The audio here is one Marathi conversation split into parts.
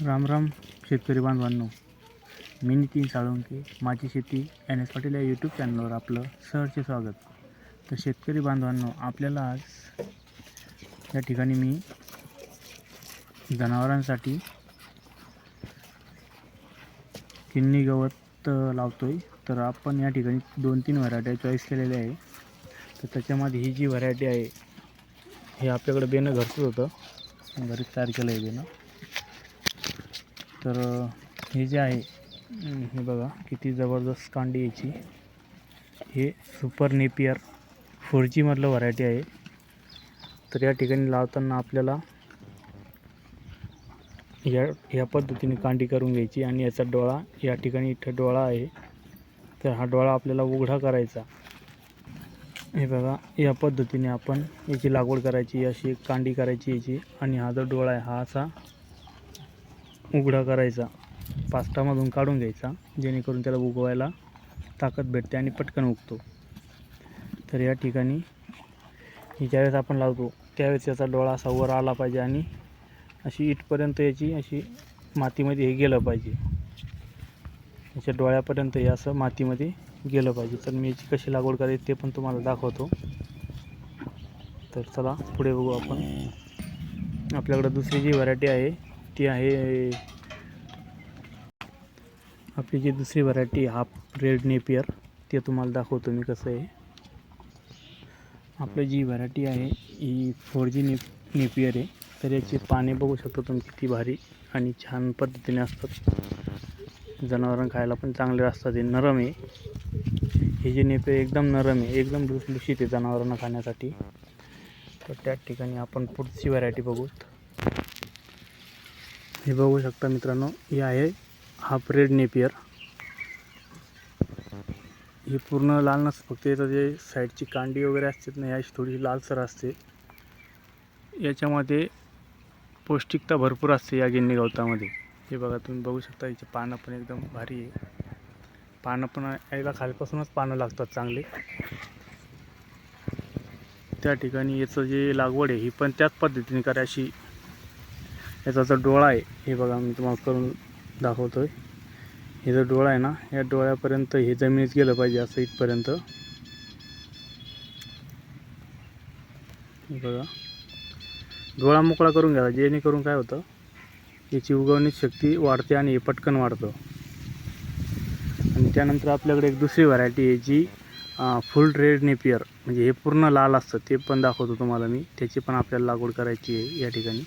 राम राम शेतकरी बांधवांनो. मी नितीन साळुंके माझी शेती एन एस पाटील या यूट्यूब चॅनलवर आपलं सहर्ष स्वागत. तर शेतकरी बांधवांनो आपल्याला आज या ठिकाणी मी जनावरांसाठी किन्नी गवत लावतो आहे तर आपण या ठिकाणी दोन तीन व्हरायट्या चॉईस केलेल्या आहे. तर त्याच्यामध्ये ही जी व्हरायटी आहे हे आपल्याकडे बेणं घरचंच होतं. घरीच तयार केलं आहे बेणं. तर हे जे आहे हे बघा किती जबरदस्त कांडी याची हे सुपर नेपियर फोर जीमधलं व्हरायटी आहे. तर या ठिकाणी लावताना आपल्याला या या पद्धतीने कांडी करून घ्यायची आणि याचा डोळा या ठिकाणी इथं डोळा आहे. तर हा डोळा आपल्याला उघडा करायचा. हे बघा या पद्धतीने आपण याची लागवड करायची अशी एक कांडी करायची याची. आणि हा जो डोळा आहे हा असा उघडा करायचा. पास्टामधून काढून घ्यायचा. जेणेकरून त्याला उगवायला ताकद भेटते आणि पटकन उगतो. तर या ठिकाणी ही ज्यावेळेस आपण लावतो त्यावेळेस याचा डोळा असा वर आला पाहिजे आणि अशी इथपर्यंत याची अशी मातीमध्ये हे गेलं पाहिजे. याच्या डोळ्यापर्यंत हे असं मातीमध्ये गेलं पाहिजे. तर मी याची कशी लागवड करायची ते पण तुम्हाला दाखवतो. तर चला पुढे बघू आपण. आपल्याकडं दुसरी जी व्हरायटी आहे ती आहे. आपली जी दुसरी व्हरायटी हाफ रेड नेपियर ते तुम्हाला दाखवतो मी कसं आहे. आपली जी व्हरायटी आहे ही फोर जी ने नेपियर आहे. तर याची पाने बघू शकतो तुम्ही किती भारी आणि छान पद्धतीने असतात. जनावरांना खायला पण चांगले असतात हे नरम आहे. हे जे नेपियर एकदम नरम आहे एकदम लुसलुशीत आहे जनावरांना खाण्यासाठी. तर त्या ठिकाणी आपण पुढची व्हरायटी बघू हे बघू शकता मित्रांनो ही आहे हाफ रेड नेपियर. ही पूर्ण लाल नसतं फक्त याचं जे साईडची कांडी वगैरे असते ना याची थोडीशी लालसर असते. याच्यामध्ये पौष्टिकता भरपूर असते या गिन्नी गवतामध्ये. हे बघा तुम्ही बघू शकता याचे पानं पण एकदम भारी आहे. पानं पण याला खालपासूनच पानं लागतात चांगले. त्या ठिकाणी याचं जे लागवड आहे ही पण त्याच पद्धतीने करायची याचा जो डोळा आहे हे बघा मी तुम्हाला करून दाखवतो आहे हे जो डोळा आहे ना या डोळ्यापर्यंत हे जमिनीत गेलं पाहिजे असं इथपर्यंत. बघा. डोळा मोकळा करून घ्यायचा जेणेकरून काय होतं याची उगवणी शक्ती वाढते आणि हे पटकन वाढतं. आणि त्यानंतर आपल्याकडे एक दुसरी व्हरायटी आहे जी फुल रेड नेपियर म्हणजे हे पूर्ण लाल असतं ते पण दाखवतो तुम्हाला मी. त्याची पण आपल्याला लागवड करायची आहे या ठिकाणी.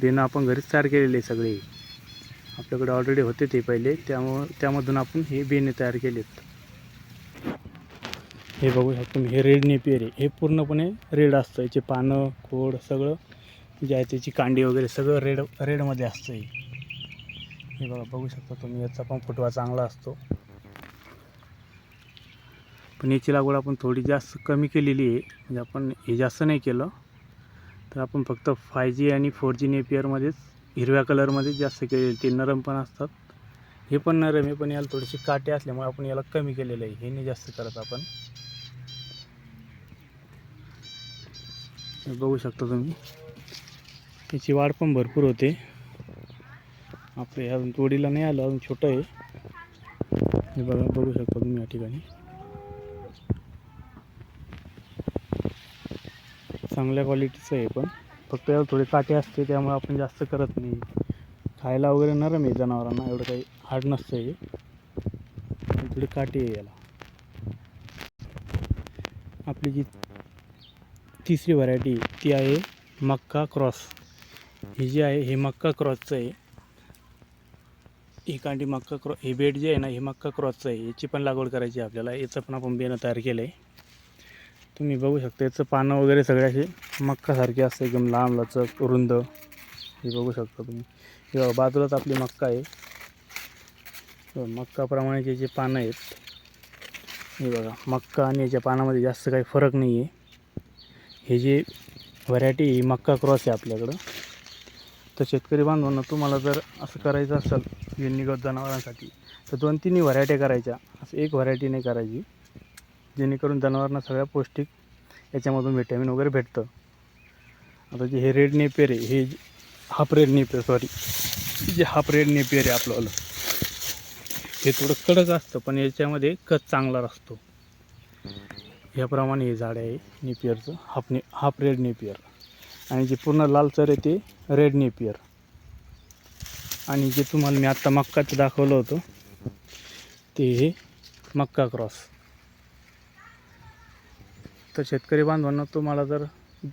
देणं आपण घरीच तयार केलेले आहे सगळे. आपल्याकडे ऑलरेडी होते ते पहिले. त्यामुळं त्यामधून आपण हे बेणे तयार केलेत. हे बघू शकतो हे रेड नेपियर आहे. हे पूर्णपणे रेड असतं. याचे पानं खोड सगळं जे आहे त्याची कांडी वगैरे सगळं रेड रेडमध्ये असतं हे. हे बघा बघू शकता तुम्ही याचा पण फुटवा चांगला असतो. पण याची लागवड आपण थोडी जास्त कमी केलेली आहे. म्हणजे आपण हे जास्त नाही केलं. तर आपण फक्त फाय जी आणि फोर जी नेपियरमध्येच हिरव्या कलरमध्येच जास्त केलेले ते नरम पण असतात. हे पण नरम हे पण याला थोडीशी काटे असल्यामुळे आपण याला कमी केलेलं आहे. हे नाही जास्त करत आपण. हे बघू शकता तुम्ही. याची वाढ पण भरपूर होते. आपले अजून तोडीला नाही आलं अजून छोटं आहे. हे बघा बघू शकता तुम्ही या ठिकाणी. चांगल्या क्वालिटीचं आहे पण. फक्त याला थोडे काटे असते त्यामुळे आपण जास्त करत नाही. खायला वगैरे नरम आहे जनावरांना एवढं काही हार्ड नसतं हे थोडे थोडी काटे आहे याला. आपली जी तिसरी व्हरायटी ती आहे मक्का क्रॉस. ही जी आहे हे मक्का क्रॉसचं आहे. ही कांडी मक्का क्रॉ हे बेड जे आहे ना हे मक्का क्रॉसचं आहे. याची पण लागवड करायची आपल्याला. याचं पण आपण बेणं तयार केलं आहे तुम्ही बघू शकता याचं पानं वगैरे सगळे असे मक्कासारखे असते एकदम लांब लचक रुंद. हे बघू शकता तुम्ही. हे बघा, बाजूलाच आपली मक्का आहे. मक्काप्रमाणे जे जे पानं आहेत हे बघा मक्का आणि याच्या पानामध्ये जास्त काही फरक नाही आहे हे जे व्हरायटी ही मक्का क्रॉस आहे आपल्याकडं. तर शेतकरी बांधवांना तुम्हाला जर असं करायचं असेल गिन्नीगत जनावरांसाठी तर दोन तिन्ही व्हरायट्या करायच्या. असं एक व्हरायटी नाही करायची. जेणेकरून जनावरांना सगळ्या पौष्टिक याच्यामधून व्हिटॅमिन वगैरे भेटतं. आता जे हे रेड नेपेर आहे हे हाफ रेड नेपेर सॉरी जे हाफ रेड नेपियर आहे आपलं हे थोडं कडक असतं पण याच्यामध्ये कच चांगला असतो याप्रमाणे हे झाड आहे नेपियरचं हाफ ने हाफ रेड नेपियर. आणि जे पूर्ण लालसर आहे ते रेड नेपियर. आणि जे तुम्हाला मी आत्ता मक्काचं दाखवलं होतं ते हे मक्का क्रॉस. तर शेतकरी बांधवांना तुम्हाला जर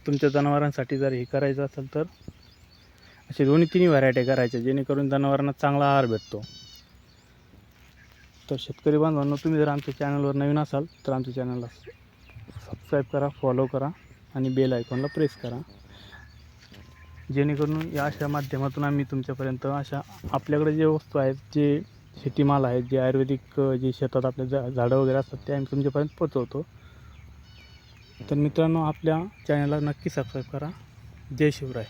तुमच्या जनावरांसाठी जर हे करायचं असेल तर असे दोन्ही तिन्ही व्हरायटी करायच्या जेणेकरून जनावरांना चांगला आहार भेटतो. तर शेतकरी बांधवांना तुम्ही जर आमच्या चॅनलवर नवीन असाल तर आमच्या चॅनलला सबस्क्राईब करा फॉलो करा आणि बेल आयकॉनला प्रेस करा. जेणेकरून या अशा माध्यमातून आम्ही तुमच्यापर्यंत अशा आपल्याकडे जे वस्तू आहेत जे शेतीमाल आहेत जे आयुर्वेदिक जे शेतात आपले जा झाडं वगैरे असतात ते आम्ही तुमच्यापर्यंत पोचवतो तर मित्रांनो आपल्या चॅनलला नक्की सबस्क्राईब करा. जय शिवराय.